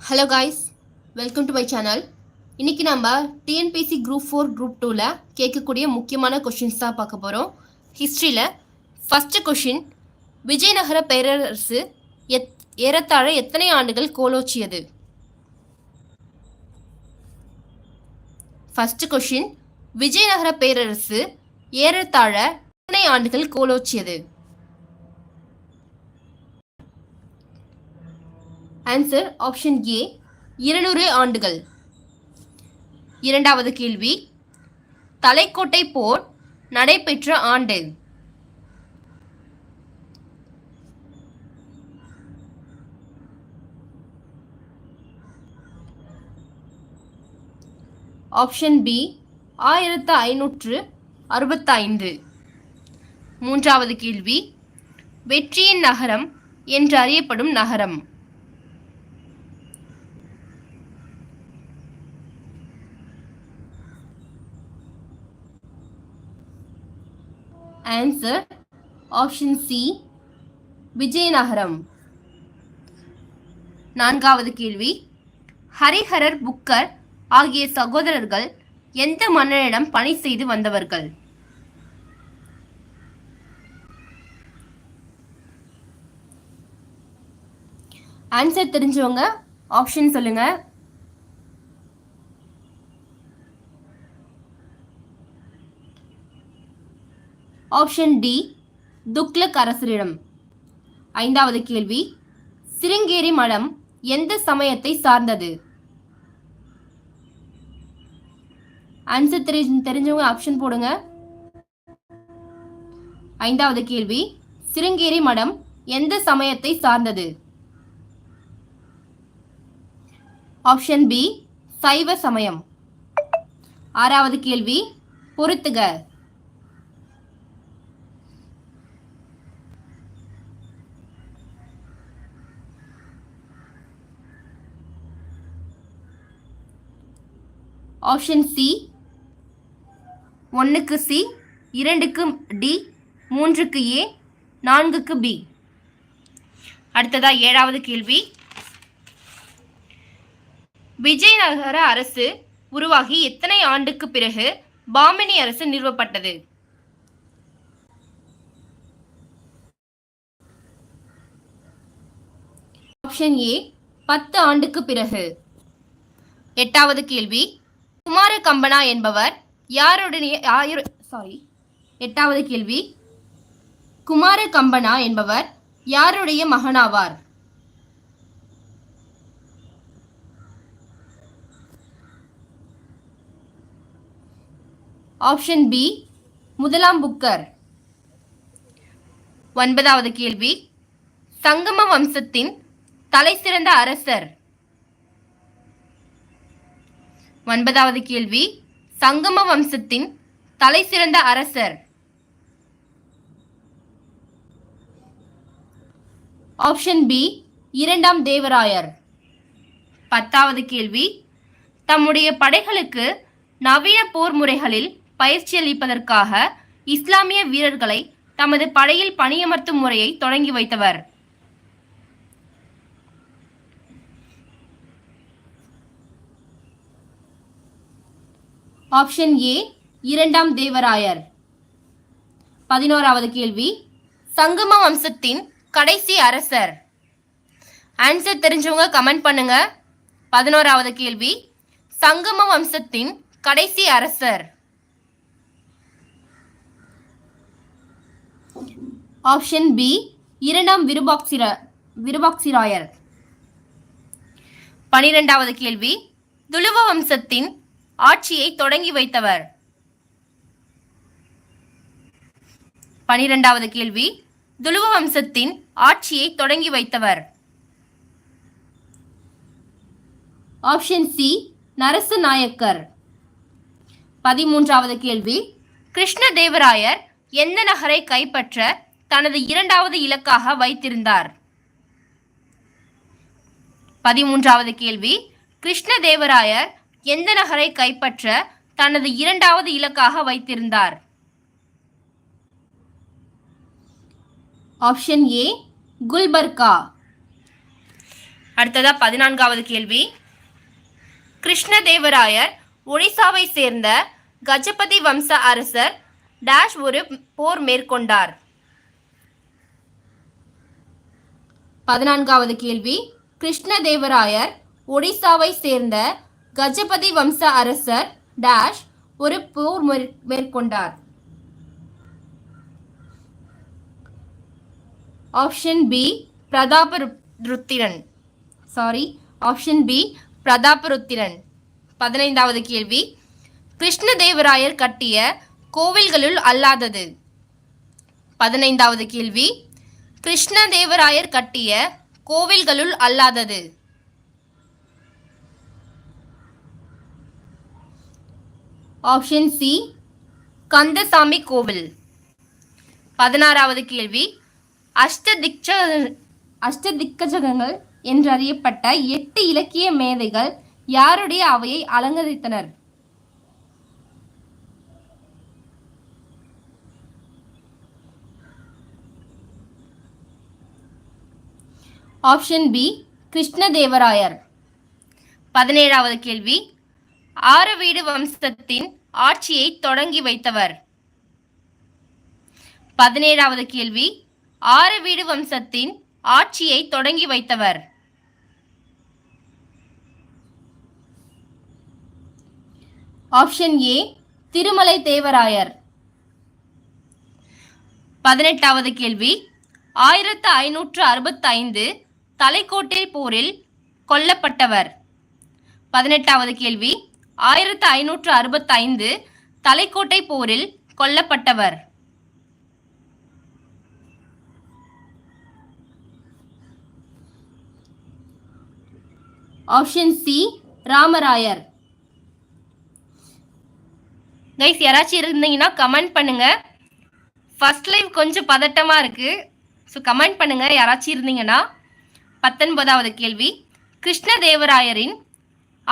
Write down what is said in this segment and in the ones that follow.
Hello guys welcome to my channel இன்னைக்கு நம்ம TNPSC group four group டூவில் கேட்கக்கூடிய முக்கியமான கொஷின்ஸ் தான் பார்க்க போகிறோம் ஹிஸ்ட்ரியில் ஃபஸ்ட்டு கொஷின் விஜயநகர பேரரசு எத் ஏறத்தாழ எத்தனை ஆண்டுகள் கோலோச்சியது? ஃபஸ்ட்டு கொஷின் விஜயநகர பேரரசு ஏறத்தாழ எத்தனை ஆண்டுகள் கோலோச்சியது? ஆன்சர் ஆப்ஷன் ஏ இருநூறு ஆண்டுகள். இரண்டாவது கேள்வி தலைக்கோட்டை போர் நடைபெற்ற ஆண்டு. ஆப்ஷன் பி ஆயிரத்து ஐநூற்று அறுபத்தைந்து மூன்றாவது கேள்வி வெற்றியின் நகரம் என்று அறியப்படும் நகரம். Answer option C Vijayanagaram. நான்காவது கேள்வி. ஹரிஹரர் புக்கர் ஆகிய சகோதரர்கள் எந்த மன்னனிடம் பணி செய்து வந்தவர்கள்? ஆன்சர் தெரிஞ்சவங்க ஆப்ஷன் சொல்லுங்கள் ஆப்ஷன் டி துக்ளக் அரசரிடம் ஐந்தாவது கேள்வி சிருங்கேரி மடம் எந்த சமயத்தை சார்ந்தது? ஆன்சர் தெரி தெரிஞ்சவங்க ஆப்ஷன் போடுங்க. ஐந்தாவது கேள்வி சிருங்கேரி மடம் எந்த சமயத்தை சார்ந்தது? ஆப்ஷன் பி சைவ சமயம். ஆறாவது கேள்வி பொருத்துக ஆப்ஷன் சி ஒன்றுக்கு சி இரண்டுக்கு டி மூன்றுக்கு ஏ நான்குக்கு பி அடுத்ததா ஏழாவது கேள்வி. விஜயநகர அரசு உருவாகி எத்தனை ஆண்டுக்கு பிறகு பாமினி அரசு நிறுவப்பட்டது? ஆப்ஷன் ஏ பத்து ஆண்டுக்கு பிறகு. எட்டாவது கேள்வி. குமார கம்பனா என்பவர் யாருடைய யாரு சாரி எட்டாவது கேள்வி. குமார கம்பனா என்பவர் யாருடைய மகனாவார்? ஆப்ஷன் பி முதலாம் புக்கர். ஒன்பதாவது கேள்வி. சங்கம வம்சத்தின் தலைசிறந்த அரசர். ஒன்பதாவது கேள்வி. சங்கம வம்சத்தின் தலைசிறந்த அரசர். ஆப்ஷன் பி இரண்டாம் தேவராயர். பத்தாவது கேள்வி. தம்முடைய படைகளுக்கு நவீன போர் முறைகளில் பயிற்சி அளிப்பதற்காக இஸ்லாமிய வீரர்களை தமது படையில் பணியமர்த்தும் முறையை தொடங்கி வைத்தவர். ஆப்ஷன் ஏ இரண்டாம் தேவராயர். பதினோராவது கேள்வி. சங்கம வம்சத்தின் கடைசி அரசர். ஆன்சர் தெரிஞ்சவங்க கமெண்ட் பண்ணுங்க. பதினோராவது கேள்வி. சங்கம வம்சத்தின் கடைசி அரசர். ஆப்ஷன் பி இரண்டாம் விருபாக்சிர விருபாக்சிராயர். பனிரெண்டாவது கேள்வி. துளுவ வம்சத்தின் ஆட்சியை தொடங்கி வைத்தவர். பனிரெண்டாவது கேள்வி. துளுவ வம்சத்தின் ஆட்சியை தொடங்கி வைத்தவர். Option C. நரசு நாயக்கர் பதிமூன்றாவது கேள்வி. கிருஷ்ணதேவராயர் எந்த நகரை கைப்பற்ற தனது இரண்டாவது இலக்காக வைத்திருந்தார்? பதிமூன்றாவது கேள்வி. கிருஷ்ணதேவராயர் எந்த நகரை கைப்பற்ற தனது இரண்டாவது இலக்காக வைத்திருந்தார்? Option A Gulbarga. அடுத்ததா பதினான்காவது கேள்வி. கிருஷ்ணதேவராயர் ஒடிசாவை சேர்ந்த கஜபதி வம்ச அரசர் டேஷ் ஒரு போர் மேற்கொண்டார். பதினான்காவது கேள்வி. கிருஷ்ணதேவராயர் ஒடிசாவை சேர்ந்த கஜபதி வம்ச அரசர் டேஷ் ஒரு போர் மேற்- மேற்கொண்டார். Option B Prataparudran sorry option B Prataparudran பதினைந்தாவது கேள்வி. கிருஷ்ணதேவராயர் கட்டிய கோவில்களுள் அல்லாதது. பதினைந்தாவது கேள்வி. கிருஷ்ணதேவராயர் கட்டிய கோவில்களுள் அல்லாதது. ஆப்ஷன் சி கந்தசாமி கோவில். பதினாறாவது கேள்வி. அஷ்டதிக்ஷ அஷ்டதிக்கஜகங்கள் என்றறியப்பட்ட எட்டு இலக்கிய மேதைகள் யாருடைய அவையை அலங்கரித்தனர்? Option B Krishnadevarayar. பதினேழாவது கேள்வி. ஆரவீடு வம்சத்தின் ஆட்சியை தொடங்கி வைத்தவர். பதினேழாவது கேள்வி. ஆரவீடு வம்சத்தின் ஆட்சியை தொடங்கி வைத்தவர். Option A Tirumala Devarayar. பதினெட்டாவது கேள்வி. ஆயிரத்து ஐநூற்று அறுபத்தைந்து தலைக்கோட்டை போரில் கொல்லப்பட்டவர். பதினெட்டாவது கேள்வி. ஆயிரத்து ஐநூற்று அறுபத்தைந்து தலைக்கோட்டை போரில் கொல்லப்பட்டவர். Option C Ramarayar. கைஸ் யாராச்சும் இருந்தீங்கன்னா கமெண்ட் பண்ணுங்க. ஃபர்ஸ்ட் லைவ் கொஞ்சம் பதட்டமா இருக்கு. ஸோ கமெண்ட் பண்ணுங்க. யாராச்சும் இருந்தீங்கன்னா பத்தொன்பதாவது கேள்வி. கிருஷ்ணதேவராயரின்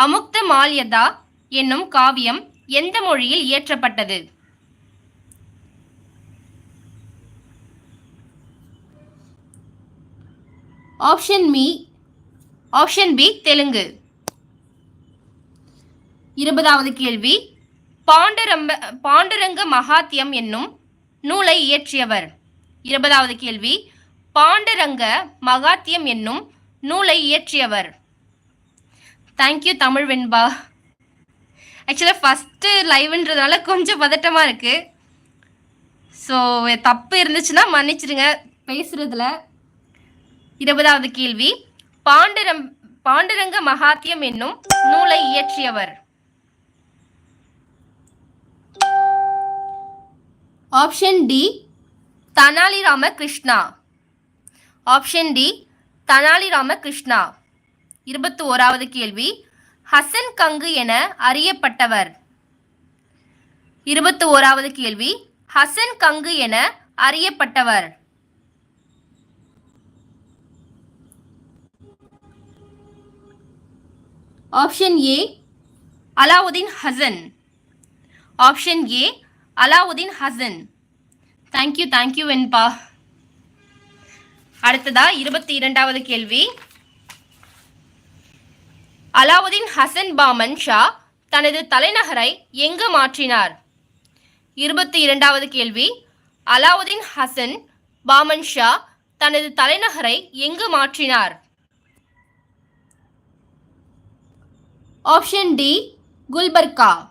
அமுக்த மால்யதா என்னும் காவியம் எந்த மொழியில் இயற்றப்பட்டது? ஆப்ஷன் மீ ஆப்ஷன் பி தெலுங்கு. இருபதாவது கேள்வி. பாண்டுரம்ப பாண்டுரங்க மகாத்தியம் என்னும் நூலை இயற்றியவர். இருபதாவது கேள்வி. பாண்டுரங்க மகாத்தியம் என்னும் நூலை இயற்றியவர். Thank you Tamil Venba. ஆக்சுவலாக ஃபஸ்ட்டு லைவ்ன்றதுனால கொஞ்சம் பதட்டமாக இருக்குது ஸோ தப்பு இருந்துச்சுன்னா மன்னிச்சிடுங்க. பேசுறதுல இருபதாவது கேள்வி. பாண்டுரம் பாண்டுரங்க மகாத்தியம் என்னும் நூலை இயற்றியவர். Option D Tenali Krishna option D Tenali Krishna இருபத்தி ஓராவது கேள்வி. ஹசன் கங்கு என அறியப்பட்டவர். இருபத்தி ஓராவது கேள்வி. ஹசன் கங்கு என அறியப்பட்டவர். Option A Alauddin Hasan. Option A Alauddin Hasan. Thank you thank you Venba. அடுத்ததா இருபத்தி இரண்டாவது கேள்வி. அலாவுதீன் ஹசன் பாமன் ஷா தனது தலைநகரை எங்கு மாற்றினார்? இருபத்தி இரண்டாவது கேள்வி. அலாவுதீன் ஹசன் பாமன் ஷா தனது தலைநகரை எங்கு மாற்றினார்? Option D Gulbarga.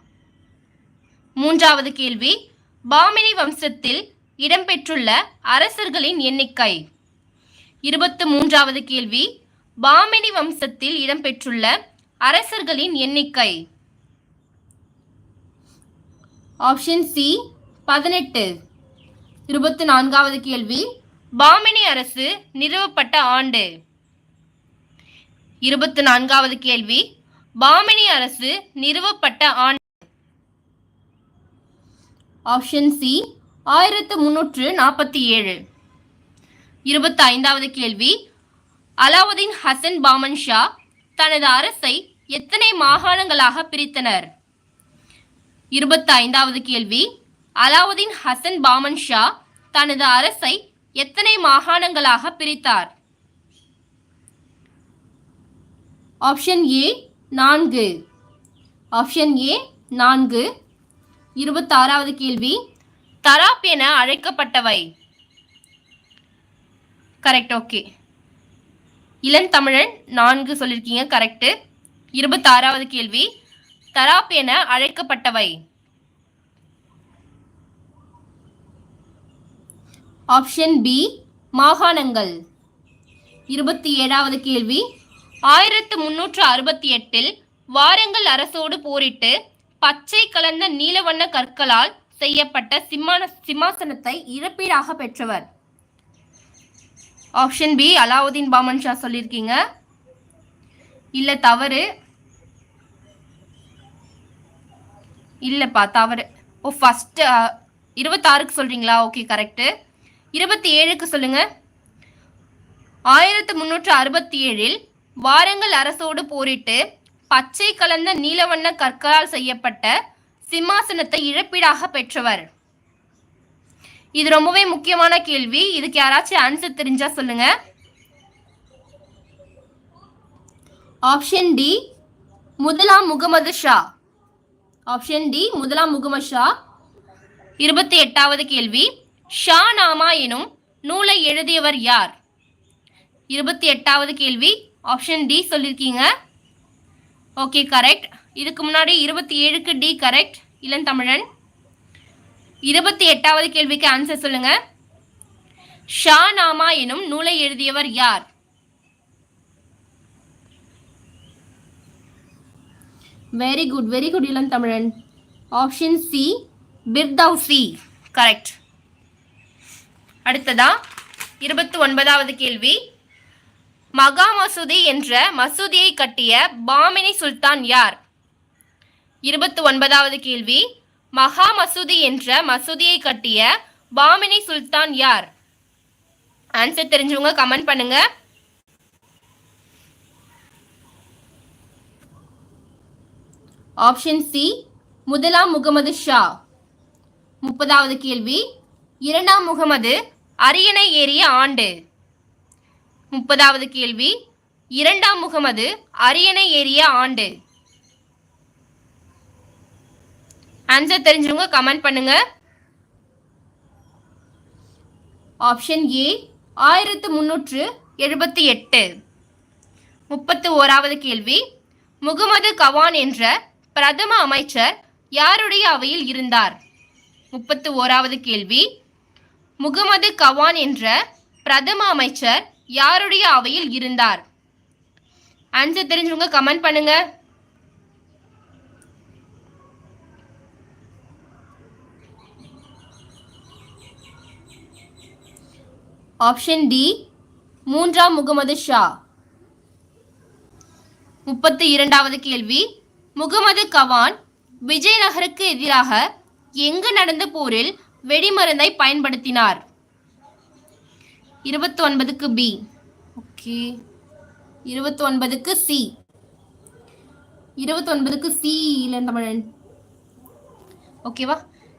மூன்றாவது கேள்வி. பாமினி வம்சத்தில் இடம்பெற்றுள்ள அரசர்களின் எண்ணிக்கை. இருபத்து மூன்றாவது கேள்வி. பாமினி வம்சத்தில் இடம்பெற்றுள்ள அரசர்களின் எண்ணிக்கை. ஆப்ஷன் சி பதினெட்டு. இருபத்தி நான்காவது கேள்வி. பாமினி அரசு நிறுவப்பட்ட ஆண்டு. இருபத்தி நான்காவது கேள்வி. பாமினி அரசு நிறுவப்பட்ட ஆண்டு. ஆப்ஷன் சி ஆயிரத்து முன்னூற்று நாற்பத்தி ஏழு இருபத்தி ஐந்தாவது கேள்வி. அலாவுதீன் ஹசன் பாமன் ஷா தனது அரசை எத்தனை மாகாணங்களாக பிரித்தனர்? இருபத்தி ஐந்தாவது கேள்வி. அலாவுதீன் ஹசன் பாமன் ஷா தனது அரசை எத்தனை மாகாணங்களாக பிரித்தார்? ஆப்ஷன் ஏ நான்கு. ஆப்ஷன் ஏ நான்கு. இருபத்தாறாவது கேள்வி. தராப் என அழைக்கப்பட்டவை. Correct okay. இளந்தமிழன் நான்கு சொல்லியிருக்கீங்க கரெக்டு இருபத்தாறாவது கேள்வி. தராப் என அழைக்கப்பட்டவை. ஆப்ஷன் பி மாகாணங்கள். இருபத்தி ஏழாவது கேள்வி. ஆயிரத்து முன்னூற்று அறுபத்தி எட்டில் வாரங்கள் அரசோடு போரிட்டு பச்சை கலந்த நீலவண்ண கற்களால் செய்யப்பட்ட சிம்மான சிம்மாசனத்தை இழப்பீடாக பெற்றவர். ஆப்ஷன் பி அலாவுதீன் பாமன் ஷா சொல்லியிருக்கீங்க. இல்லை தவறு. இல்லைப்பா தவறு. ஓ ஃபஸ்ட்டு இருபத்தாறுக்கு சொல்கிறீங்களா ஓகே கரெக்டு இருபத்தி ஏழுக்கு சொல்லுங்க. ஆயிரத்து முந்நூற்று அறுபத்தி ஏழில் வாரங்கள் அரசோடு போரிட்டு பச்சை கலந்த நீலவண்ண கற்களால் செய்யப்பட்ட சிம்மாசனத்தை இழப்பீடாக பெற்றவர். இது ரொம்பவே முக்கியமான கேள்வி. இதுக்கு யாராச்சும் ஆன்சர் தெரிஞ்சா சொல்லுங்க. ஆப்ஷன் டி முதலாம் முகமது ஷா. ஆப்ஷன் டி முதலாம் முகமது ஷா. இருபத்தி எட்டாவது கேள்வி. ஷா நாமா எனும் நூலை எழுதியவர் யார்? இருபத்தி எட்டாவது கேள்வி. ஆப்ஷன் டி சொல்லியிருக்கீங்க ஓகே கரெக்ட் இதுக்கு முன்னாடி இருபத்தி ஏழுக்கு டி கரெக்ட் இளந்தமிழன். இருபத்தி எட்டாவது கேள்விக்கு ஆன்சர் சொல்லுங்க. ஷா நாமா எனும் நூலை எழுதியவர் யார்? Very good very good Ilanthamizhan option C Firdausi correct அடுத்ததா இருபத்தி ஒன்பதாவது கேள்வி. மகா மசூதி என்ற மசூதியை கட்டிய பாமினி சுல்தான் யார்? இருபத்தி ஒன்பதாவது கேள்வி. மகா மசூதி என்ற மசூதியை கட்டிய பாமினி சுல்தான் யார்? ஆன்சர் தெரிஞ்சவங்க கமெண்ட் பண்ணுங்க. ஆப்ஷன் சி முதலாம் முகமது ஷா. முப்பதாவது கேள்வி இரண்டாம் முகமது அரியணை ஏறிய ஆண்டு. முப்பதாவது கேள்வி இரண்டாம் முகமது அரியணை ஏறிய ஆண்டு. ஆன்சர் தெரிஞ்சவங்க கமெண்ட் பண்ணுங்க. ஆப்ஷன் ஏ ஆயிரத்து முன்னூற்று எழுபத்தி எட்டு. முப்பத்து ஓராவது கேள்வி. முகமது கவான் என்ற பிரதம அமைச்சர் யாருடைய அவையில் இருந்தார்? முப்பத்து ஓராவது கேள்வி. முகமது கவான் என்ற பிரதம அமைச்சர் யாருடைய அவையில் இருந்தார்? ஆன்சர் தெரிஞ்சவங்க கமெண்ட் பண்ணுங்க. ஆப்ஷன் டி மூன்றாம் முகமது ஷா. முப்பத்தி இரண்டாவது கேள்வி. முகமது கவான் விஜயநகருக்கு எதிராக எங்கு நடந்த போரில் வெடிமருந்தை பயன்படுத்தினார்? இருபத்தி ஒன்பதுக்கு பி ஓகே இருபத்தி ஒன்பதுக்கு சி இருபத்தி ஒன்பதுக்கு சி இளந்தமிழன் ஓகேவா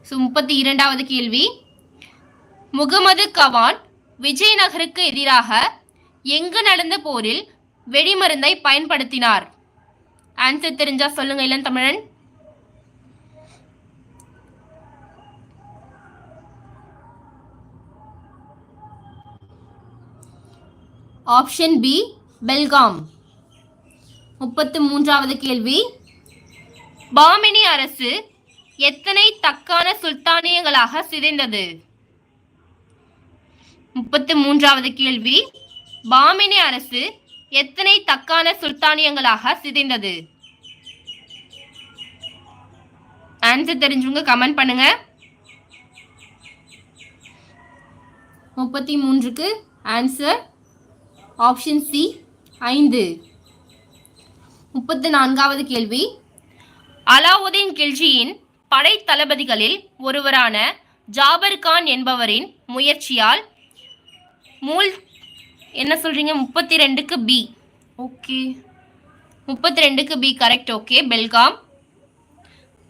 ஸோ முப்பத்தி இரண்டாவது கேள்வி. முகமது கவான் விஜயநகருக்கு எதிராக எங்கு நடந்த போரில் வெடிமருந்தை பயன்படுத்தினார். ஆன்சர் தெரிஞ்சா சொல்லுங்க இளந்தமிழன் ஆப்ஷன் பி பெல்காம் முப்பத்து மூன்றாவது கேள்வி. பாமினி அரசு எத்தனை தக்கான சுல்தானியங்களாக சிதைந்தது? முப்பத்து மூன்றாவது கேள்வி பாமினி அரசு எத்தனை தக்கான சுல்தானியங்களாக சிதைந்தது? ஆன்சர் தெரிஞ்சவங்க கமெண்ட் பண்ணுங்க. முப்பத்தி மூன்றுக்கு ஆன்சர் ஆப்ஷன் சி ஐந்து. முப்பத்து நான்காவது கேள்வி அலாவுதீன் கில்ஜியின் படை தளபதிகளில் ஒருவரான ஜாபர் கான் என்பவரின் முயற்சியால் மூல் என்ன சொல்கிறீங்க முப்பத்தி ரெண்டுக்கு பி ஓகே. முப்பத்தி ரெண்டுக்கு B correct okay Belgaum.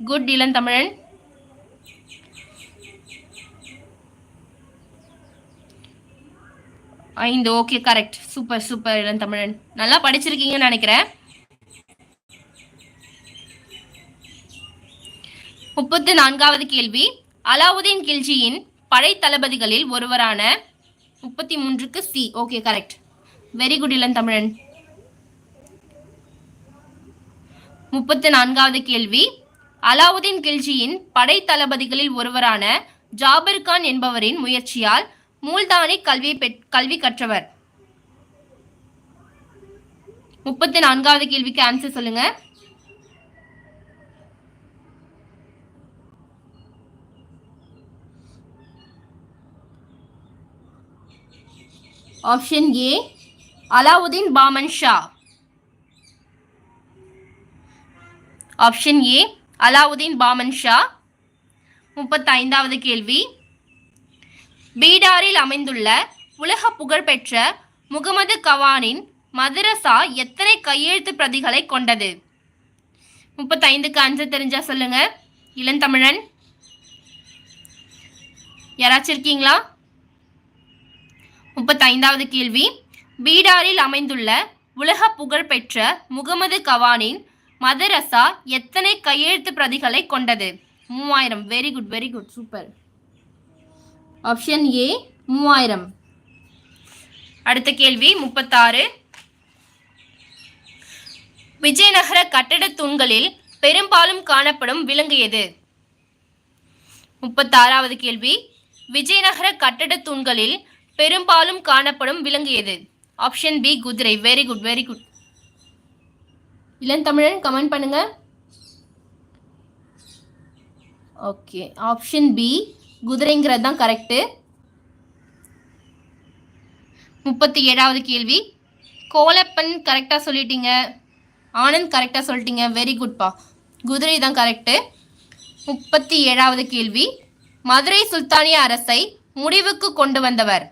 Good Ilam Tamizhan. ஐந்து ஓகே கரெக்ட் சூப்பர் சூப்பர் இளம் தமிழன். நல்லா படிச்சிருக்கீங்கன்னு நினைக்கிறேன். முப்பத்து நான்காவது கேள்வி. அலாவுதீன் கில்ஜியின் படைத்தளபதிகளில் ஒருவரான முப்பத்தி மூன்றுக்கு C. Okay correct very good Ilan Tamizhan. முப்பத்து நான்காவது கேள்வி. அலாவுதீன் கில்ஜியின் படை தளபதிகளில் ஒருவரான ஜாபர் கான் என்பவரின் முயற்சியால் மூல்தானி கல்வி பெற் கல்வி கற்றவர். முப்பத்தி நான்காவது கேள்விக்கு ஆன்சர் சொல்லுங்க. Option A Alauddin Bahman Shah option A Alauddin Bahman Shah முப்பத்தைந்தாவது கேள்வி. பீடாரில் அமைந்துள்ள உலக புகழ்பெற்ற முகமது கவானின் மதரசா எத்தனை கையெழுத்து பிரதிகளை கொண்டது? முப்பத்தைந்துக்கு ஆன்சர் தெரிஞ்சா சொல்லுங்க. இளந்தமிழன் யாராச்சும் இருக்கீங்களா? முப்பத்தைந்தாவது கேள்வி. பீடாரில் அமைந்துள்ள உலக புகழ்பெற்ற முகமது கவானின் மதரசா எத்தனை கையெழுத்து பிரதிகளை கொண்டது? மூவாயிரம். Very good very good super option A மூவாயிரம். அடுத்த கேள்வி முப்பத்தாறு. விஜயநகர கட்டடத் தூண்களில் பெரும்பாலும் காணப்படும் விலங்கு எது? முப்பத்தாறாவது கேள்வி விஜயநகர கட்டடத் தூண்களில் பெரும்பாலும் காணப்படும் விலங்கு எது? ஆப்ஷன் பி குதிரை. Very good very good Ilanthamizhan comment பண்ணுங்க. ஓகே ஆப்ஷன் பி குதிரைங்கிறது தான் கரெக்டு முப்பத்தி ஏழாவது கேள்வி. கோலப்பன் கரெக்டாக சொல்லிட்டீங்க. ஆனந்த் கரெக்டாக சொல்லிட்டீங்க. வெரி குட்பா குதிரை தான் கரெக்டு முப்பத்தி ஏழாவது கேள்வி. மதுரை சுல்தானிய அரசை முடிவுக்கு கொண்டு வந்தவர்.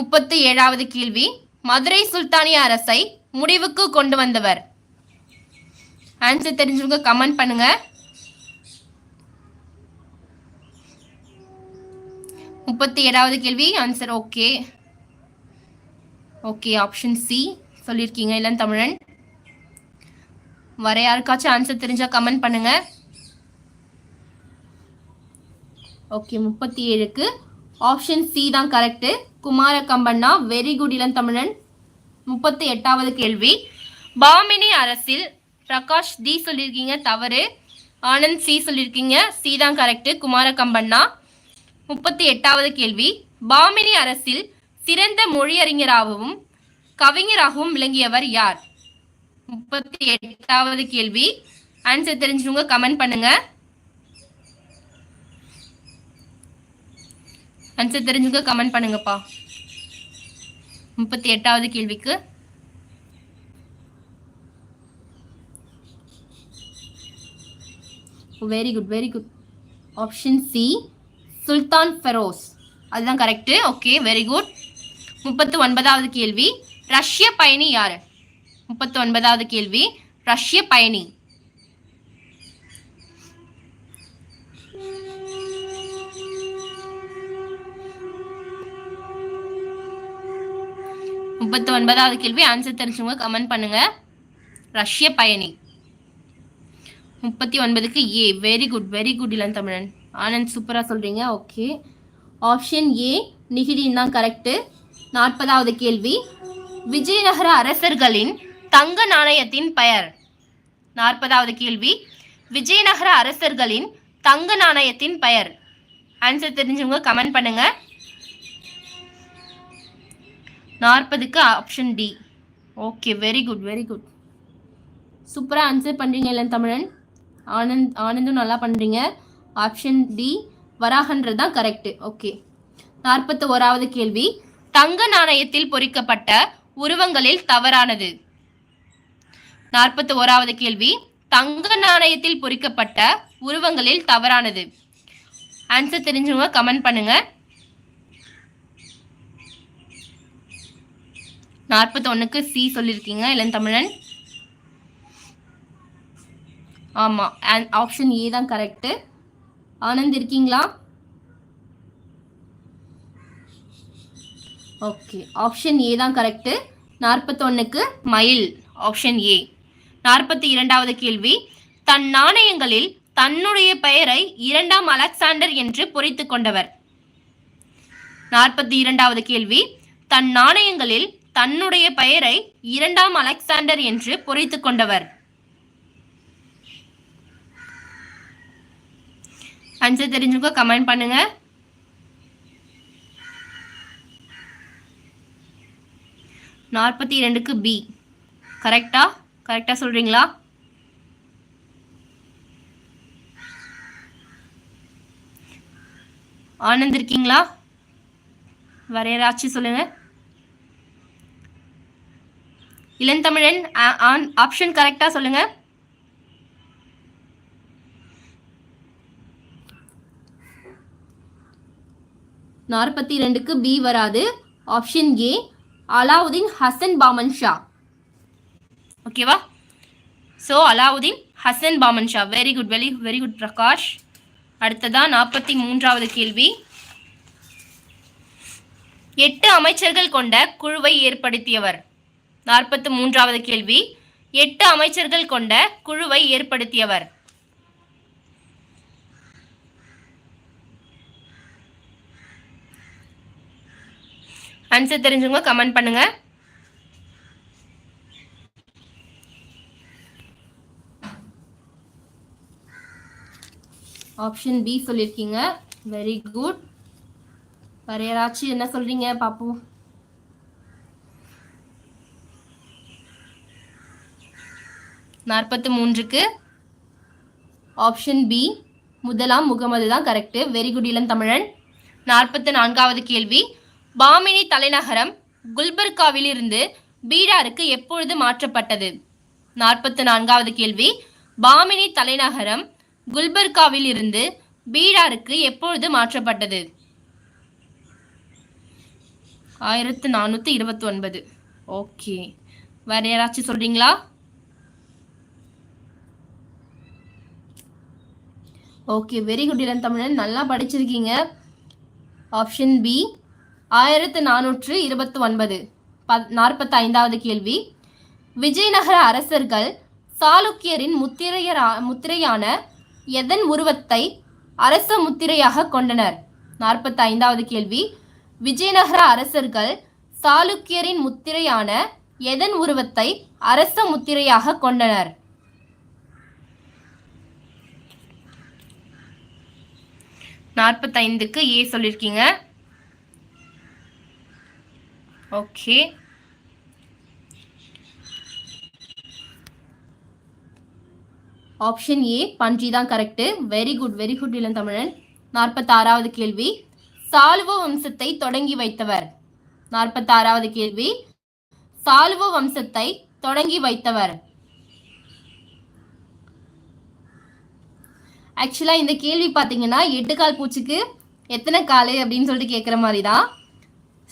முப்பத்து ஏழாவது கேள்வி. மதுரை சுல்தானிய அரசை முடிவுக்கு கொண்டு வந்தவர். ஆன்சர் தெரிஞ்சவங்க கமெண்ட் பண்ணுங்க. முப்பத்தி ஏழாவது கேள்வி answer okay okay option C சொல்லியிருக்கீங்க இல்லைன்னு தமிழன். வர யாருக்காச்சும் ஆன்சர் தெரிஞ்சா கமெண்ட் பண்ணுங்க. ஓகே முப்பத்தி ஏழுக்கு ஆப்ஷன் சி தான் correct Kumarakampana very good Ilam Tamizhan முப்பத்தி எட்டாவது கேள்வி. பாமினி அரசில் பிரகாஷ் டி சொல்லியிருக்கீங்க தவறு. ஆனந்த் சி சொல்லியிருக்கீங்க சி தான் கரெக்டு குமாரகம்பண்ணா. முப்பத்தி எட்டாவது கேள்வி. பாமினி அரசில் சிறந்த மொழியறிஞராகவும் கவிஞராகவும் விளங்கியவர் யார்? முப்பத்தி எட்டாவது கேள்வி. ஆன்சர் தெரிஞ்சவங்க கமெண்ட் பண்ணுங்க. ஆன்சர் தெரிஞ்சவங்க கமெண்ட் பண்ணுங்கப்பா. முப்பத்தி எட்டாவது கேள்விக்கு. Very good very good option C Sultan Feroz அதுதான் கரெக்டு ஓகே வெரி குட் முப்பத்து ஒன்பதாவது கேள்வி ரஷ்ய பயணி யார்? முப்பத்து ஒன்பதாவது கேள்வி ரஷ்ய பயணி. முப்பத்து ஒன்பதாவது கேள்வி ஆன்சர் தெரிஞ்சவங்க கமெண்ட் பண்ணுங்க. ரஷ்ய பயணி. முப்பத்தி ஒன்பதுக்கு A very good very good Ilam Tamizhan. Anand சூப்பராக சொல்கிறீங்க ஓகே ஆப்ஷன் ஏ நிகிடின் தான் கரெக்டு நாற்பதாவது கேள்வி. விஜயநகர அரசர்களின் தங்க நாணயத்தின் பெயர். நாற்பதாவது கேள்வி. விஜயநகர அரசர்களின் தங்க நாணயத்தின் பெயர். ஆன்சர் தெரிஞ்சவங்க கமெண்ட் பண்ணுங்கள் நாற்பதுக்கு option D okay very good very good சூப்பராக ஆன்சர் பண்ணுறீங்க இளம் தமிழன். ஆனந்த் ஆனந்தும் நல்லா பண்ணுறீங்க ஆப்ஷன் டி வராகன்றது தான் கரெக்டு ஓகே நாற்பத்தி ஓராவது கேள்வி. தங்க நாணயத்தில் பொறிக்கப்பட்ட உருவங்களில் தவறானது. நாற்பத்தி ஓராவது கேள்வி. தங்க நாணயத்தில் பொறிக்கப்பட்ட உருவங்களில் தவறானது. ஆன்சர் தெரிஞ்சவங்க கமெண்ட் பண்ணுங்கள் நாற்பத்தி ஒன்றுக்கு சி சொல்லியிருக்கீங்க இளந்தமிழன் ஆமாம் ஆப்ஷன் ஏ தான் கரெக்டு ஆனந்த் இருக்கீங்களா? ஓகே ஆப்ஷன் ஏ தான் கரெக்டு நாற்பத்தொன்னுக்கு மயில் ஆப்ஷன் ஏ நாற்பத்தி இரண்டாவது கேள்வி. தன் நாணயங்களில் தன்னுடைய பெயரை இரண்டாம் அலெக்சாண்டர் என்று பொறித்து கொண்டவர். நாற்பத்தி இரண்டாவது கேள்வி. தன் நாணயங்களில் தன்னுடைய பெயரை இரண்டாம் அலெக்சாண்டர் என்று பொறித்து கொண்டவர். ஆன்சர் தெரிஞ்சுக்கோ கமெண்ட் பண்ணுங்க. நாற்பத்தி இரண்டுக்கு பி கரெக்டா கரெக்டா சொல்றீங்களா? ஆனந்த் இருக்கீங்களா? வேற சொல்லுங்கள் சொல்லுங்க இளந்தமிழன் ஆப்ஷன் கரெக்டா சொல்லுங்க. நாற்பத்தி ரெண்டுக்கு பி வராது. Option A Alauddin Hasan Bahman Shah. ஓகேவா so Alauddin Hasan Bahman Shah. Very good very very good Prakash. அடுத்ததா நாற்பத்தி மூன்றாவது கேள்வி. எட்டு அமைச்சர்கள் கொண்ட குழுவை ஏற்படுத்தியவர். நாற்பத்தி மூன்றாவது கேள்வி. எட்டு அமைச்சர்கள் கொண்ட குழுவை ஏற்படுத்தியவர். ஆன்சர் தெரிஞ்சவங்க கமெண்ட் பண்ணுங்க. ஆப்ஷன் பி சொல்லியிருக்கீங்க வெரி குட் வேற யாராச்சும் என்ன சொல்றீங்க பாப்போம். நாற்பத்தி மூன்றுக்கு ஆப்ஷன் பி முதலாம் முகமது தான் கரெக்டு வெரி குட் இளம் தமிழன் நாற்பத்தி நான்காவது கேள்வி பாமினி தலைநகரம் குல்பர்காவிலிருந்து பீடாருக்கு எப்பொழுது மாற்றப்பட்டது? நாற்பத்தி நான்காவது கேள்வி பாமினி தலைநகரம் குல்பர்காவில் இருந்து பீடாருக்கு எப்பொழுது மாற்றப்பட்டது? ஆயிரத்து நானூற்றி இருபத்தி ஒன்பது. ஓகே வேறு யாராச்சும் சொல்கிறீங்களா ஓகே வெரி குட் இளம் தமிழன். நல்லா படிச்சிருக்கீங்க. ஆப்ஷன் பி ஆயிரத்து நானூற்று இருபத்தி ஒன்பது ப நாற்பத்தி ஐந்தாவது கேள்வி. விஜயநகர அரசர்கள் சாளுக்கியரின் முத்திரையரா முத்திரையான எதன் உருவத்தை அரச முத்திரையாக கொண்டனர்? நாற்பத்தி ஐந்தாவது கேள்வி. விஜயநகர அரசர்கள் சாளுக்கியரின் முத்திரையான எதன் உருவத்தை அரச முத்திரையாக கொண்டனர்? நாற்பத்தைந்துக்கு ஏ சொல்லியிருக்கீங்க ஓகே. ஆப்ஷன் ஏ பன்றி தான் correct very good very good Ilam Tamizhan நாற்பத்தாறாவது கேள்வி. சாலுவ வம்சத்தை தொடங்கி வைத்தவர். நாற்பத்தாறாவது கேள்வி. சாலுவ வம்சத்தை தொடங்கி வைத்தவர். ஆக்சுவலாக இந்த கேள்வி பார்த்தீங்கன்னா எட்டு கால் பூச்சிக்கு எத்தனை கால் அப்படின்னு சொல்லிட்டு கேட்குற மாதிரி தான்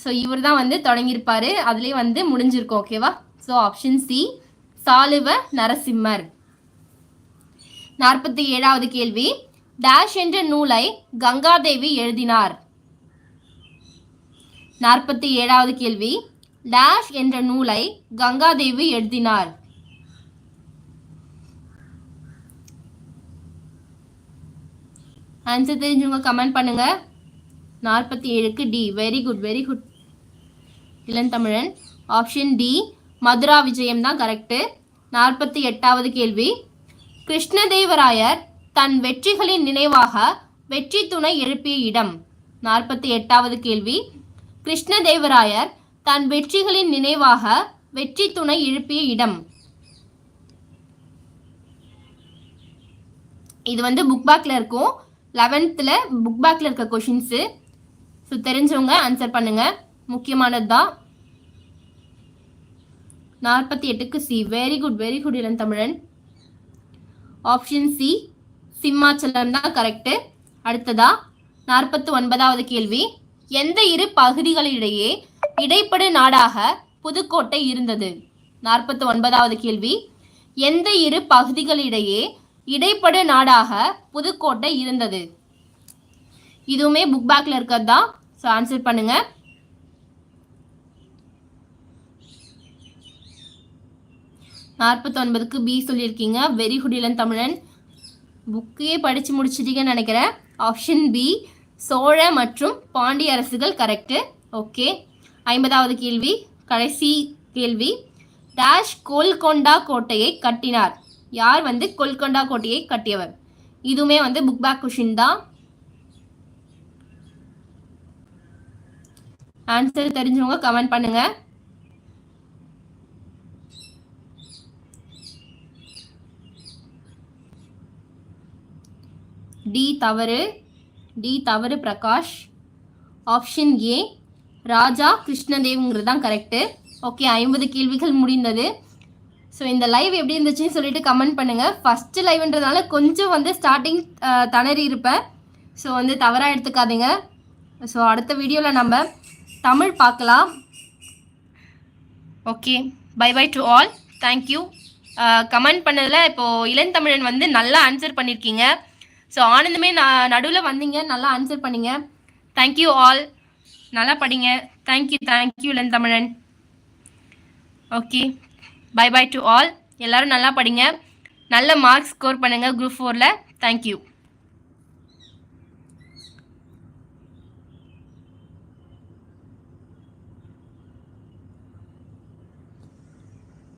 ஸோ இவர் தான் வந்து தொடங்கியிருப்பார். அதுலேயே வந்து முடிஞ்சிருக்கும் ஓகேவா so option C Saluva Narasimhar. நாற்பத்தி ஏழாவது கேள்வி. டேஷ் என்ற நூலை கங்காதேவி எழுதினார். நாற்பத்தி ஏழாவது கேள்வி. டேஷ் என்ற நூலை கங்காதேவி எழுதினார். ஆன்சர் தெரிஞ்சவங்க கமெண்ட் பண்ணுங்க. நாற்பத்தி ஏழுக்கு D very good very good Ilantamizhan option D Madhura Vijayam தான் கரெக்டு நாற்பத்தி எட்டாவது கேள்வி. கிருஷ்ணதேவராயர் தன் வெற்றிகளின் நினைவாக வெற்றி துணை எழுப்பிய இடம். நாற்பத்தி எட்டாவது கேள்வி. கிருஷ்ணதேவராயர் தன் வெற்றிகளின் நினைவாக வெற்றி துணை எழுப்பிய இடம். இது வந்து புக் பேக்ல இருக்கும். லெவன்த்தில் புக் பேக்கில் இருக்க கொஷின்ஸு ஸோ தெரிஞ்சவங்க ஆன்சர் பண்ணுங்க. முக்கியமானது? தான் நாற்பத்தி எட்டுக்கு C very good very good Ilam Tamizhan. Option C Simhachalam தான் கரெக்டு அடுத்ததா நாற்பத்தி ஒன்பதாவது கேள்வி. எந்த இரு பகுதிகளிடையே இடைப்படு நாடாக புதுக்கோட்டை இருந்தது? நாற்பத்தி ஒன்பதாவது கேள்வி. எந்த இரு பகுதிகளிடையே இடைப்படு நாடாக புதுக்கோட்டை இருந்தது. இதுவுமே புக் பேக்கில் இருக்கிறது? தான் ஸோ ஆன்சர் பண்ணுங்க. நாற்பத்தொன்பதுக்கு பி சொல்லியிருக்கீங்க. வெரி குடிலன் தமிழன். புக்கையே படித்து முடிச்சிட்டீங்கன்னு நினைக்கிறேன். ஆப்ஷன் பி சோழ மற்றும் பாண்டிய அரசுகள் கரெக்டு ஓகே ஐம்பதாவது கேள்வி. கடைசி கேள்வி. டேஷ் கோல்கொண்டா கோட்டையை கட்டினார். யார் வந்து கொல்கொண்டா கோட்டையை கட்டியவர்? இதுவுமே வந்து புக் பேக் கொஷின் தான். ஆன்சர் தெரிஞ்சவங்க கமெண்ட் பண்ணுங்க. டி தவறு. டி தவறு பிரகாஷ். ஆப்ஷன் ஏ ராஜா கிருஷ்ணதேவ்ங்கிறது தான் கரெக்டு ஓகே ஐம்பது கேள்விகள் முடிந்தது. ஸோ இந்த லைவ் எப்படி இருந்துச்சுன்னு சொல்லிட்டு கமெண்ட் பண்ணுங்கள் ஃபஸ்ட்டு லைவ்ன்றதுனால கொஞ்சம் வந்து ஸ்டார்டிங் தணறி இருப்பேன். ஸோ வந்து தவறாக எடுத்துக்காதீங்க. ஸோ அடுத்த வீடியோவில் நம்ம தமிழ் பார்க்கலாம். Okay bye bye to all thank you comment பண்ணதில் இப்போது இளந்தமிழன் வந்து நல்லா ஆன்சர் பண்ணியிருக்கீங்க ஸோ ஆனந்தமே நான் நடுவில் வந்தீங்க. நல்லா ஆன்சர் பண்ணீங்க. தேங்க்யூ ஆல் நல்லா படிங்க. Thank you thank you Ilantamizhan okay bye bye to all எல்லோரும் நல்லா படிங்க. நல்ல மார்க்ஸ் ஸ்கோர் பண்ணுங்கள் குரூப் ஃபோரில் தேங்க்யூ